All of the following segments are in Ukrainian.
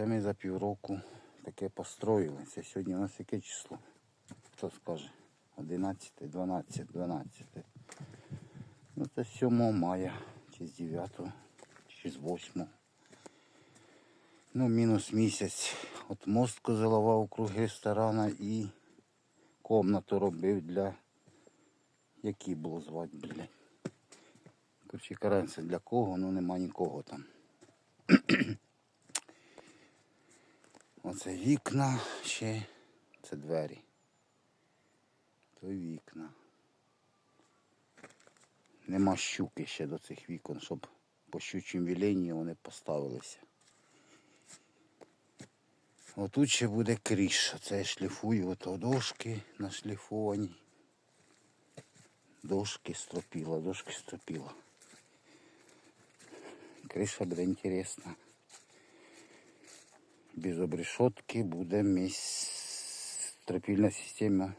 Це ми за півроку таке построїли. Це сьогодні у нас яке число? Хто скаже? 11, 12, 12. Ну це 7 мая, чи з 9, чи з 8. Ну, мінус місяць. От мостку заливав круги ресторана і комнату робив для. Які було звати, блядь. Коротше, каранці для кого, ну нема нікого там. Оце вікна ще. Це двері. То вікна. Нема щуки ще до цих вікон, щоб по щучим віленні вони поставилися. Отут ще буде кріш. Оце я шліфую ото дошки нашліфовані. Дошки стропила, дошки стропила. Криша буде інтересна. Без обрешетки буде міс... стропільна система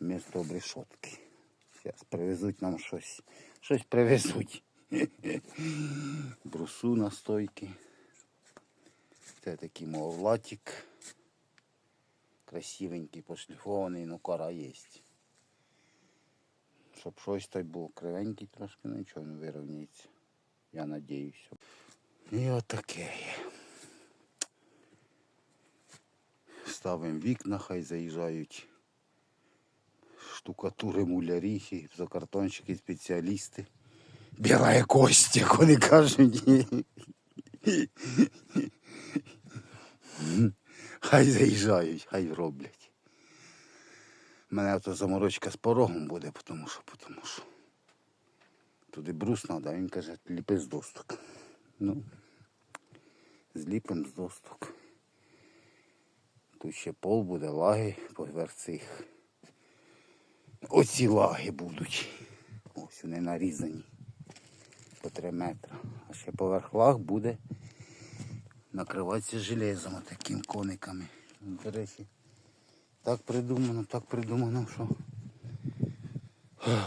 вместо обрешетки. Зараз привезуть нам щось. Щось привезуть. Брусу на стойки. Це такий мовлатик. Красивенький, пошліфований, ну кора є. Щоб щось той було кривенький трошки, ну нічого не вирівняється. Я надіюся. І отаке Ставимо вікна, хай заїжджають штукатури мулярі, гіпсокартонщики, спеціалісти. Біла кость, як вони кажуть. Хай заїжджають, хай роблять. У мене ото заморочка з порогом буде, тому що, тому що туди брус треба, він каже, ліпи з досток. Ну, зліпим з досток. Тут ще пол буде, лаги поверх цих. Оці лаги будуть. Ось вони нарізані по 3 метри. А ще поверх лаг буде накриватися железом таким кониками. До речі, так придумано, так придумано, що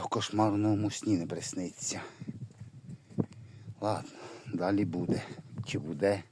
в кошмарному сні не присниться. Ладно, далі буде. Чи буде?